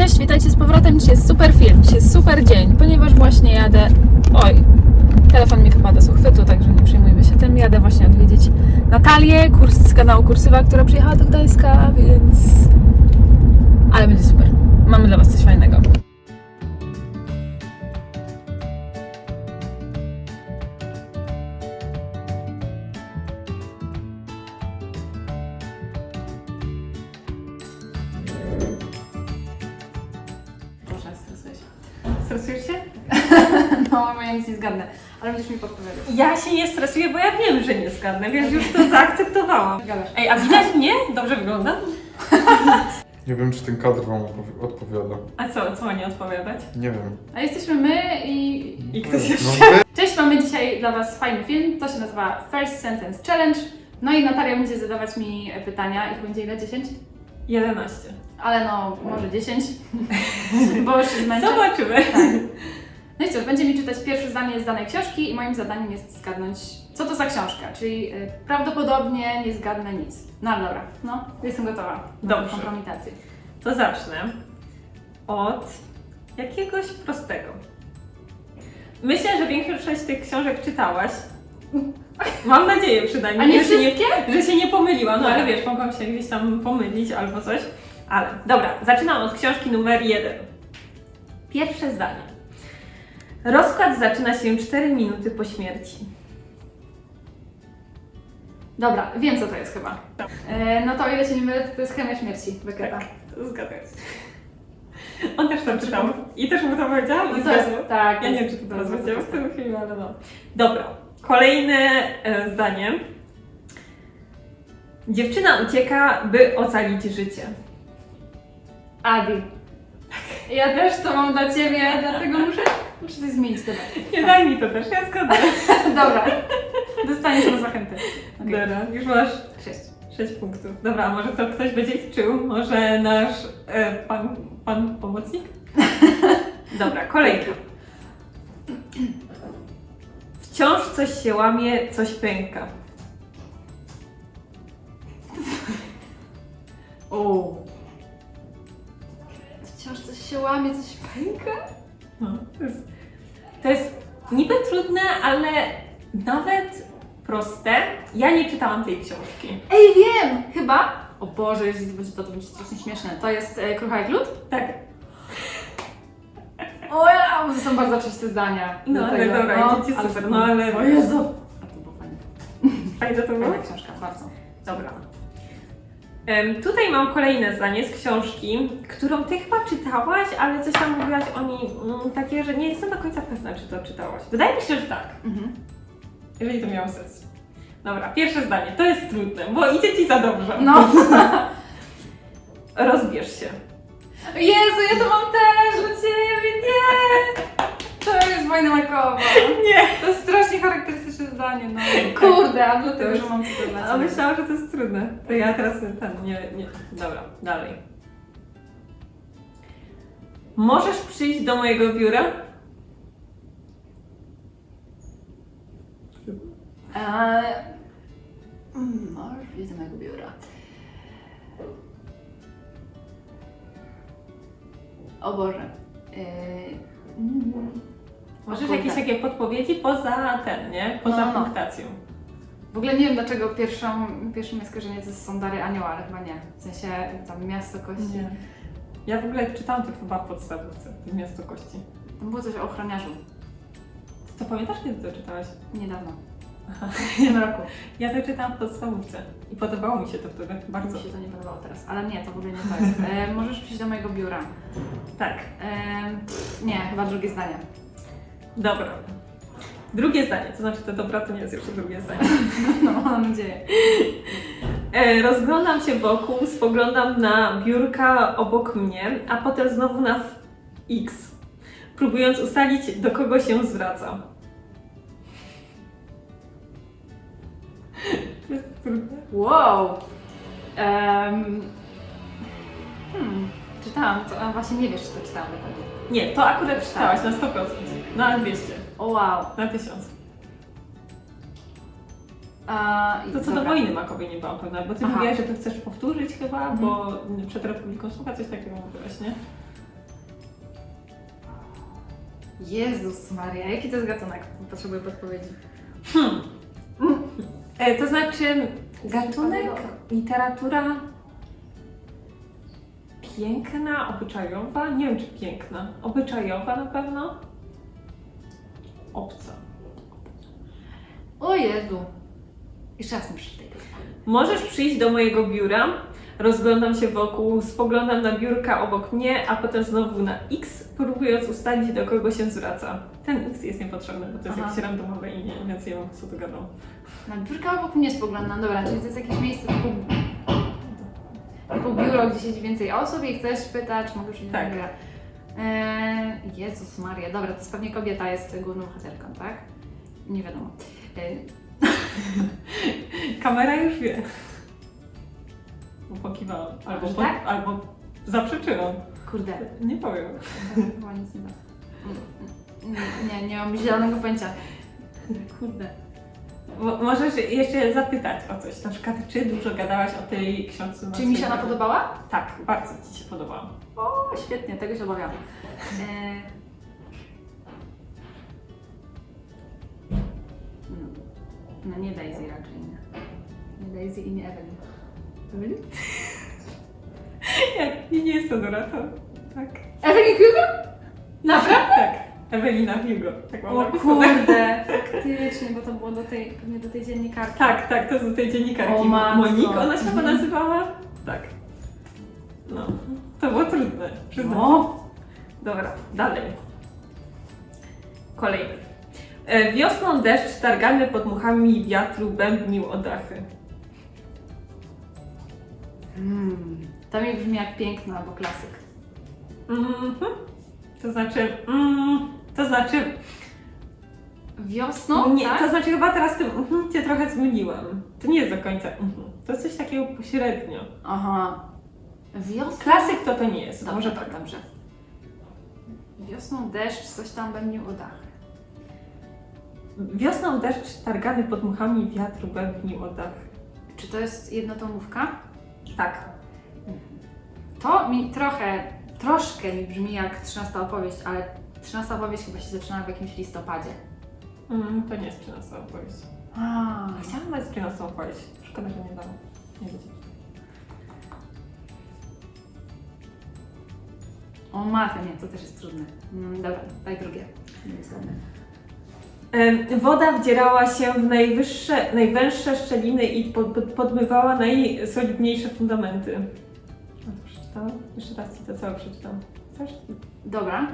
Cześć, witajcie z powrotem. Dzisiaj jest super film, dzisiaj jest super dzień, ponieważ właśnie jadę. Oj, telefon mi wypada z uchwytu, także nie przejmujmy się tym. Jadę właśnie odwiedzić Natalię, kurs z kanału Kursywa, która przyjechała do Gdańska, więc. Ale będzie super. Mamy dla Was coś fajnego. Stresujesz się? No, bo ja nic nie zgadnę, ale będziesz mi podpowiadać. Ja się nie stresuję, bo ja wiem, że nie zgadnę, więc już to zaakceptowałam. Gadasz. Ej, a widać mnie? Dobrze wygląda? Nie wiem, czy ten kadr wam odpowiada. A co, co ma nie odpowiadać? Nie wiem. A jesteśmy my i I ktoś jeszcze? No, wy... Cześć, mamy dzisiaj dla Was fajny film. To się nazywa First Sentence Challenge. No i Natalia będzie zadawać mi pytania. Ich będzie ile? 10? 11. Ale no, może 10, bo już się zmęczę. Zobaczymy. No i cóż, będzie mi czytać pierwsze zdanie z danej książki i moim zadaniem jest zgadnąć, co to za książka. Czyli y, prawdopodobnie nie zgadnę nic. No ale dobra, no, jestem gotowa. Dobrze. kompromitację. To zacznę od jakiegoś prostego. Myślę, że większość tych książek czytałaś. Mam nadzieję przynajmniej, A nie że, się nie, wszystkie? że się nie pomyliłam, no ale Tak. wiesz, mogłam się gdzieś tam pomylić albo coś. Ale dobra, zaczynam od książki numer jeden. Pierwsze zdanie. Rozkład zaczyna się 4 minuty po śmierci. Dobra, wiem co to jest chyba. E, no to o ile się nie mylę, to jest chemia śmierci Becketa. Zgadzam się. On też to czytał. I też mu to powiedział? I No to jest, tak. Ja nie wiem, czy to teraz powiedział w tym filmie, ale no. Dobra, kolejne e, zdanie. Dziewczyna ucieka, by ocalić życie. Adi. Ja też to mam dla Ciebie, dlatego muszę, muszę coś zmienić. Dobra. Nie daj mi to też, ja zgodzę. Dobra. Dostaniesz na zachętę. Okay. Dobra, już masz Sześć. 6 punktów. Dobra, a może to ktoś będzie liczył? Może nasz e, pan, pan pomocnik? Dobra, kolejna. Wciąż coś się łamie, coś pęka. O. Się łamie, coś pęka? No, to, jest, to jest niby trudne, ale nawet proste. Ja nie czytałam tej książki. Ej, wiem! Chyba. O Boże, jeśli to będzie to, to będzie strasznie śmieszne. To jest e, Krucha jak lód? Tak. O ja, to są bardzo czyste zdania. No, ale tego. dobra, idzie ci super, no ale- O Jezu! A to było fajne. Fajne to było? Fajna książka, bardzo. Dobra. Tutaj mam kolejne zdanie z książki, którą ty chyba czytałaś, ale coś tam mówiłaś o niej mm, takie, że nie jestem do końca pewna, czy to czytałaś. Wydaje mi się, że tak, Mhm. jeżeli to miało sens. Dobra, pierwsze zdanie. To jest trudne, bo idzie ci za dobrze. No. Rozbierz się. Jezu, ja to mam też dla Ciebie, nie! To jest wojna makowa. Nie. To jest strasznie charakterystyczne zdanie, no. Kurde, a dlatego, że mam to dla A Ciebie. myślałam, że to jest trudne. To ja teraz ten, nie, nie. Dobra, dalej. Możesz przyjść do mojego biura? Eee, mm, Możesz wyjść do mojego biura. O Boże. Eee, mm, Możesz kurde. jakieś takie podpowiedzi poza ten, nie? Poza No, no. punktacją. W ogóle nie wiem dlaczego pierwszą, pierwszym jest skojarzenie to są Dary Anioła, ale chyba nie. W sensie tam Miasto Kości. Nie. Ja w ogóle czytałam to chyba w podstawówce, to Miasto Kości. Tam było coś o ochroniarzu. To pamiętasz, kiedy to czytałaś? Niedawno. W tym roku. Ja to czytałam w podstawówce i podobało mi się to wtedy bardzo. Mi się to nie podobało teraz, ale nie, to w ogóle nie to jest. E, możesz przyjść do mojego biura. Tak, E, pff, nie, chyba drugie zdanie. Dobra. Drugie zdanie, to znaczy to dobra, to nie jest jeszcze drugie zdanie. No, mam nadzieję. E, rozglądam się wokół, spoglądam na biurka obok mnie, a potem znowu na f- X, próbując ustalić, do kogo się zwraca. To jest trudne. Wow! Um, hmm, czytałam to, a właśnie nie wiesz, czy to czytałam dokładnie. Nie, to akurat czytałaś na 100%. Na 200, O wow! na 1000. A, i To co do dobra. wojny makowej nie byłam pewna, bo ty Aha. mówiłaś, że to chcesz powtórzyć chyba, Mhm. bo przed Republiką Słucha coś takiego mówiłaś, nie? Jezus Maria, jaki to jest gatunek? Potrzebuję podpowiedzi. Hmm. E, to znaczy gatunek, literatura piękna, obyczajowa. Nie wiem, czy piękna. Obyczajowa na pewno. Obca. O Jezu. Jeszcze raz mi przeczytaj. Możesz przyjść do mojego biura, rozglądam się wokół, spoglądam na biurka obok mnie, a potem znowu na X, próbując ustalić, do kogo się zwraca. Ten X jest niepotrzebny, bo to jest Aha. jakieś randomowe imię, więc nie wiem, co tu gadał. Na biurka obok mnie spoglądam. Dobra, czyli to jest jakieś miejsce typu, typu biuro, gdzie siedzi więcej osób i chcesz pytać, mogę przyjść Tak. do biura. Eee, Jezus Maria, dobra, to jest pewnie kobieta jest główną bohaterką, tak? Nie wiadomo. Eee, Kamera już wie. Bo Pokiwałam. Albo, Że po, tak? albo zaprzeczyłam. kurde, Nie powiem. chyba nic nie da. Nie, nie, nie mam zielonego pojęcia. Kurde. Mo- możesz jeszcze zapytać o coś. Na przykład, czy dużo gadałaś o tej książce? Czy mi się ona podobała? Tak, bardzo Ci się podobała. O, świetnie, tego się obawiam. Eee... No, no nie Daisy raczej nie. Nie Daisy i nie Evelyn. Evelyn? Ja, nie, nie jest to Dorota. Tak. Evelyn Hugo? Naprawdę? Tak. Ewelina Hugo. Tak mam O napisane. kurde, faktycznie, bo to było do tej, pewnie do tej dziennikarki. Tak, tak, to z tej dziennikarki. O matko. Monik, ona się chyba Mhm. nazywała? Tak. No, to było trudne, przyznam. No. Dobra, dalej. Kolejny. E, Wiosną deszcz targany pod muchami wiatru bębnił o dachy. Mm, to mi brzmi jak piękno albo klasyk. Mhm. To znaczy, mm, to znaczy, Wiosną, nie, tak? to znaczy chyba teraz tym mhm, cię trochę zmieniłam. To nie jest do końca mhm. To jest coś takiego pośrednio. Aha. Wiosną? Klasyk to to nie jest, Dobrze, może tak, tak. dobrze. Wiosną deszcz, coś tam we mnie dachy. Wiosną deszcz targany pod muchami wiatru bębnił o dachy. Czy to jest jednotomówka? Tak. To mi trochę, troszkę mi brzmi jak 13 opowieść, ale 13 opowieść chyba się zaczyna w jakimś listopadzie. Mm, to nie jest przynasta opowieść. A, Chciałam dać przynasta opowieść. Szkoda, że nie dam. Nie będzie. o matę, nie, to też jest trudne. Mm, dobra, daj drugie. Nie jest ładne. Em, Woda wdzierała się w najwyższe, najwęższe szczeliny i pod, pod, podmywała najsolidniejsze fundamenty. A to przeczytałam? Jeszcze raz Ci to całe przeczytam. Chcesz? Dobra.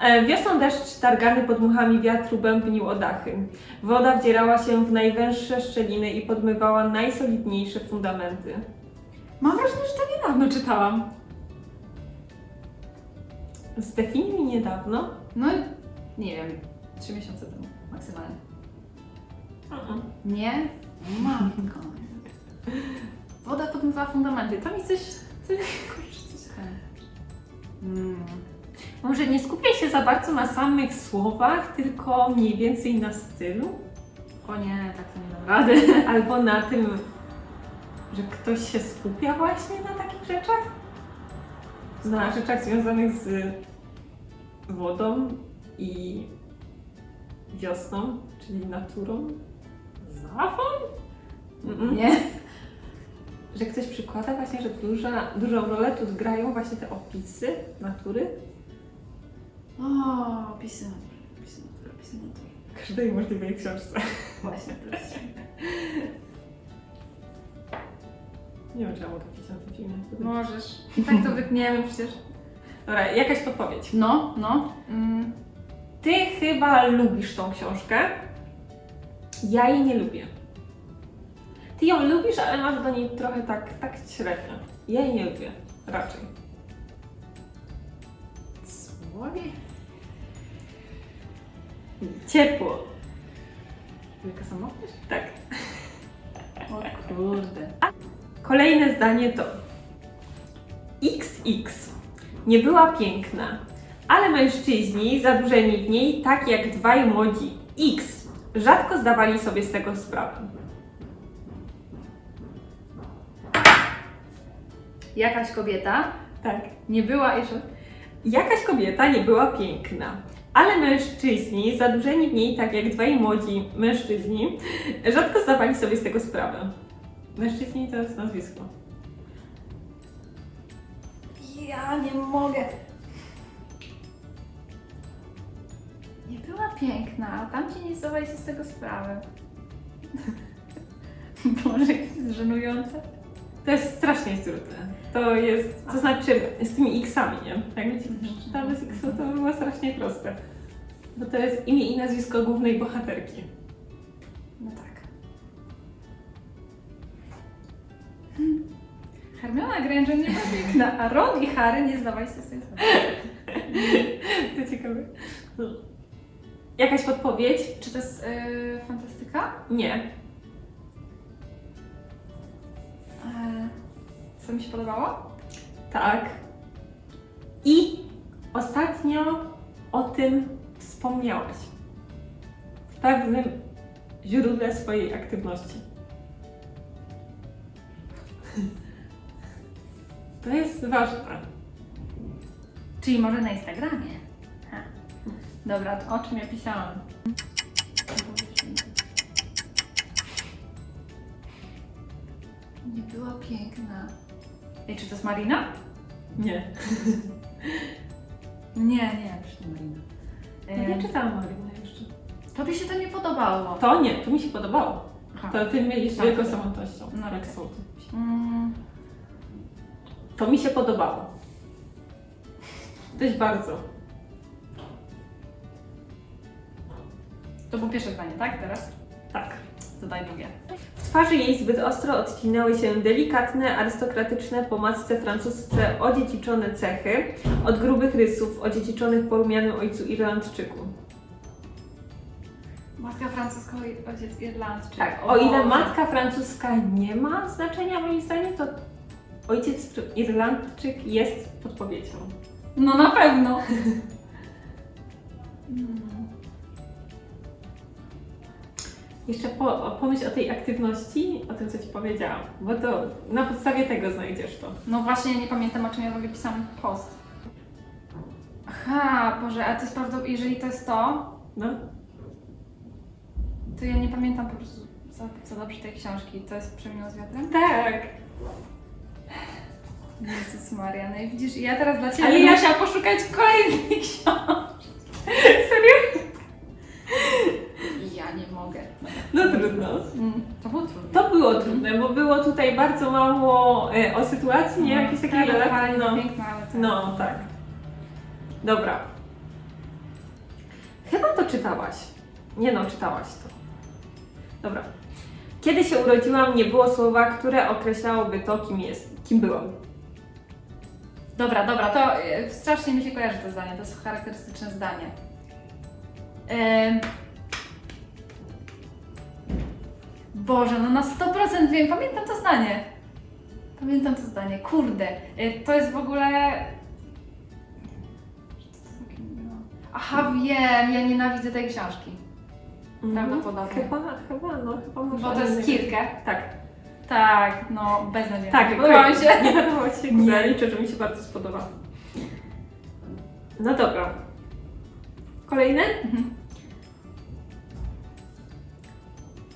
E, Wiosną deszcz targany pod muchami wiatru bębnił o dachy. Woda wdzierała się w najwęższe szczeliny i podmywała najsolidniejsze fundamenty. Mam wrażenie, że to niedawno czytałam. Zdefiniuj niedawno. No, nie wiem, 3 miesiące temu maksymalnie. Mhm. Nie? Matko. Woda podmywała fundamenty. To mi coś, coś, kurczę, coś tam. Mm. Może nie skupiaj się za bardzo na samych słowach, tylko mniej więcej na stylu. O nie, tak to nie dam rady. Albo na tym, że ktoś się skupia właśnie na takich rzeczach. Na rzeczach związanych z wodą i wiosną, czyli naturą. Zawą? Mm-mm. Nie. Że ktoś przykłada właśnie, że duża, dużą rolę tu grają właśnie te opisy natury. O, opisy natury, opisy natury, opisy natury. W każdej możliwej książce. Właśnie, to jest... Nie wiem, czy ja mogę pisać na tym filmie. Możesz. I tak to wytniemy przecież. Dobra, jakaś podpowiedź. No, no. Mm. Ty chyba lubisz tą książkę. Ja jej nie lubię. Ty ją lubisz, ale masz do niej trochę tak, tak średnio. Ja jej nie lubię. Raczej. Słowie? Ciepło. Wielka samotność? Tak. O kurde. Kolejne zdanie to XX nie była piękna, ale mężczyźni zadłużeni w niej, tak jak dwaj młodzi X, rzadko zdawali sobie z tego sprawę. Jakaś kobieta Tak. nie była jeszcze... Jakaś kobieta nie była piękna, Ale mężczyźni, zadłużeni w niej tak jak dwaj młodzi mężczyźni, rzadko zdawali sobie z tego sprawę. Mężczyźni to jest nazwisko. Ja nie mogę. Nie była piękna, a tamci nie zdawali się z tego sprawy. Boże, jak to jest żenujące. To jest strasznie trudne. To jest, to znaczy z tymi x-ami, nie? Jakby ci przeczytamy z x to by było strasznie proste. Bo to jest imię i nazwisko głównej bohaterki. No tak. Hermiona Granger nie była piękna, a Ron i Harry nie zdawali się z tego sprawy. To ciekawe. Jakaś podpowiedź? Czy to jest yy, fantastyka? Nie. Co mi się podobało? Tak. I ostatnio o tym wspomniałaś. W pewnym źródle swojej aktywności. To jest ważne. Czyli może na Instagramie. Ha. Dobra, to o czym ja pisałam? Nie była piękna. Ej, czy to jest Marina? Nie. Nie, nie, przecież nie Marina. Ja Em, nie czytałam Marina jeszcze. Tobie się to nie podobało. To nie, to mi się podobało. Aha. To ty mieliś Tak. wielką samotnością. No, jak tak. są. Mm, To mi się podobało. Dość bardzo. to było pierwsze zdanie, tak? Teraz? Tak. Zadaj drugie. W twarzy jej zbyt ostro odcinały się delikatne, arystokratyczne, po matce francusce odziedziczone cechy, od grubych rysów odziedziczonych po rumianym ojcu Irlandczyku. Matka francuska i ojciec Irlandczyk. Tak, o ile Boże. matka francuska nie ma znaczenia moim zdaniem, to ojciec Irlandczyk jest podpowiedzią. No na pewno. Jeszcze po, pomyśl o tej aktywności, o tym co Ci powiedziałam, bo to na podstawie tego znajdziesz to. No właśnie, nie pamiętam o czym ja w ogóle pisałam post. Aha, Boże, a to jest prawda, jeżeli to jest to, No, to ja nie pamiętam po prostu za, za dobrze tej książki. To jest Przeminął z wiatrem? tak. Jezus Maria, no i widzisz, ja teraz dla Ciebie Ale ja musiała poszukać kolejnej książki. Serio? Mogę. No trudno. Mm, to było trudne. To było trudne, bo było tutaj bardzo mało e, o sytuacji, nie? Jakieś takie tak, relacje. No. ale tak. no, tak. Dobra. Chyba to czytałaś. Nie no, czytałaś to. Dobra. Kiedy się urodziłam, nie było słowa, które określałoby to, kim jest, kim byłam. Dobra, dobra, to e, strasznie mi się kojarzy to zdanie, to jest charakterystyczne zdanie. Boże, no na 100% wiem, pamiętam to zdanie. Pamiętam to zdanie, kurde. e, To jest w ogóle... Aha, wiem, ja nienawidzę tej książki. Prawdopodobnie. Chyba, chyba, no chyba może. Bo to jest Kirkę. Tak. Tak, no beznadziejnie. Tak, podoba mi się. Nie Ci się? Nie. Nie. Liczę, że mi się bardzo spodoba. No dobra. Kolejne? Mhm.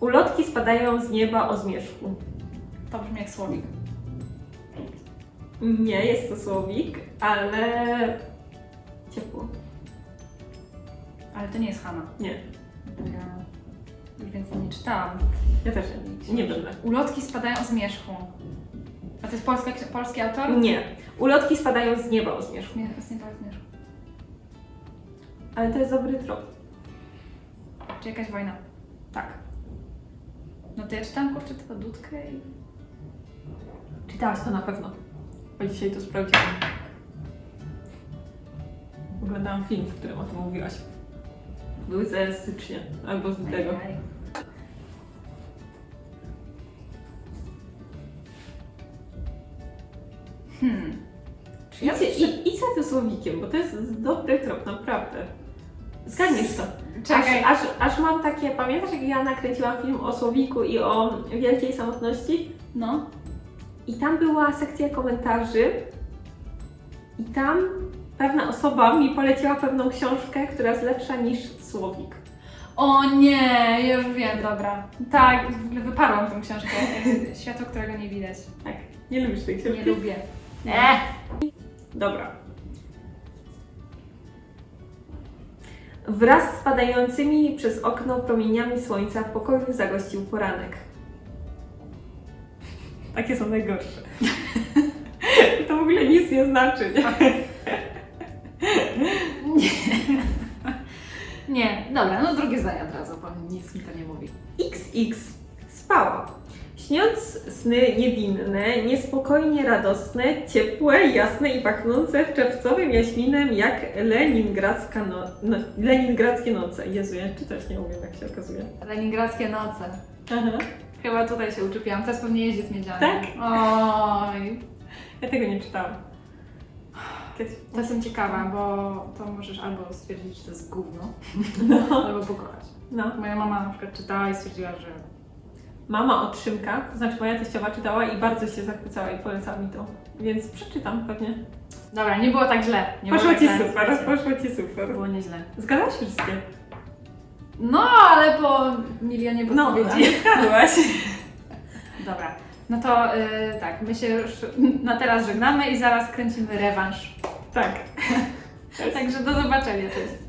Ulotki spadają z nieba o zmierzchu. To brzmi jak słowik. Nie jest to słowik, ale ciepło. Ale to nie jest Hanna. Nie, Ja już więcej nie czytałam. ja też nie, nie będę. Ulotki spadają z zmierzchu. A to jest polska, polski autor? Nie. Ulotki spadają z nieba o zmierzchu. Nie, z nieba z zmierzchu. Ale to jest dobry trop. Czy jakaś wojna? Tak. No to ja czytałam kurczę tylko Dudkę i... Czytałaś to na pewno. Bo dzisiaj to sprawdziłam. Oglądałam film, w którym o tym mówiłaś. Były ze stycznia albo z lutego. Ajaj. Hmm. Czy ja Idź, idź, idź za tym słowikiem, bo to jest dobry trop, naprawdę. Zgadniesz to. Czekaj. Aż, aż, aż mam takie, pamiętasz jak ja nakręciłam film o słowiku i o wielkiej samotności? No. I tam była sekcja komentarzy i tam Pewna osoba mi poleciła pewną książkę, która jest lepsza niż Słowik. O nie, już wiem, dobra. Tak, w ogóle wyparłam tą książkę. Światło, którego nie widać. Tak, nie lubisz tej książki? Nie lubię. E! Dobra. Wraz z spadającymi przez okno promieniami słońca w pokoju zagościł poranek. Takie są najgorsze. to w ogóle nic nie znaczy. Nie? Nie, dobra, no drugie zdanie od razu, bo nic mi to nie mówi. XX spała. Śniąc sny niewinne, niespokojnie radosne, ciepłe, jasne i pachnące czerwcowym jaśminem jak leningradzka no, no, leningradzkie noce. Jezu, ja czytać nie umiem, jak się okazuje. Leningradzkie noce. Aha. Chyba tutaj się uczepiłam, teraz pewnie jeździ z miedzianem. Tak? Oj. Ja tego nie czytałam. To jestem ciekawa, bo to możesz albo stwierdzić, że to jest gówno, No. albo pokochać. no. Moja mama na przykład czytała i stwierdziła, że Mama od Szymka, to znaczy moja teściowa czytała i bardzo się zachwycała i polecała mi to. Więc przeczytam pewnie. Dobra, nie było tak źle. Nie Poszło było ci tak źle. super, poszło ci super. Było nieźle. Zgadzasz się wszystkie? No, ale po milionie No, podpowiedzi. ale zgadłaś. Dobra, no to y, tak, my się już na teraz żegnamy i zaraz kręcimy rewanż. tak. Także do zobaczenia, cześć.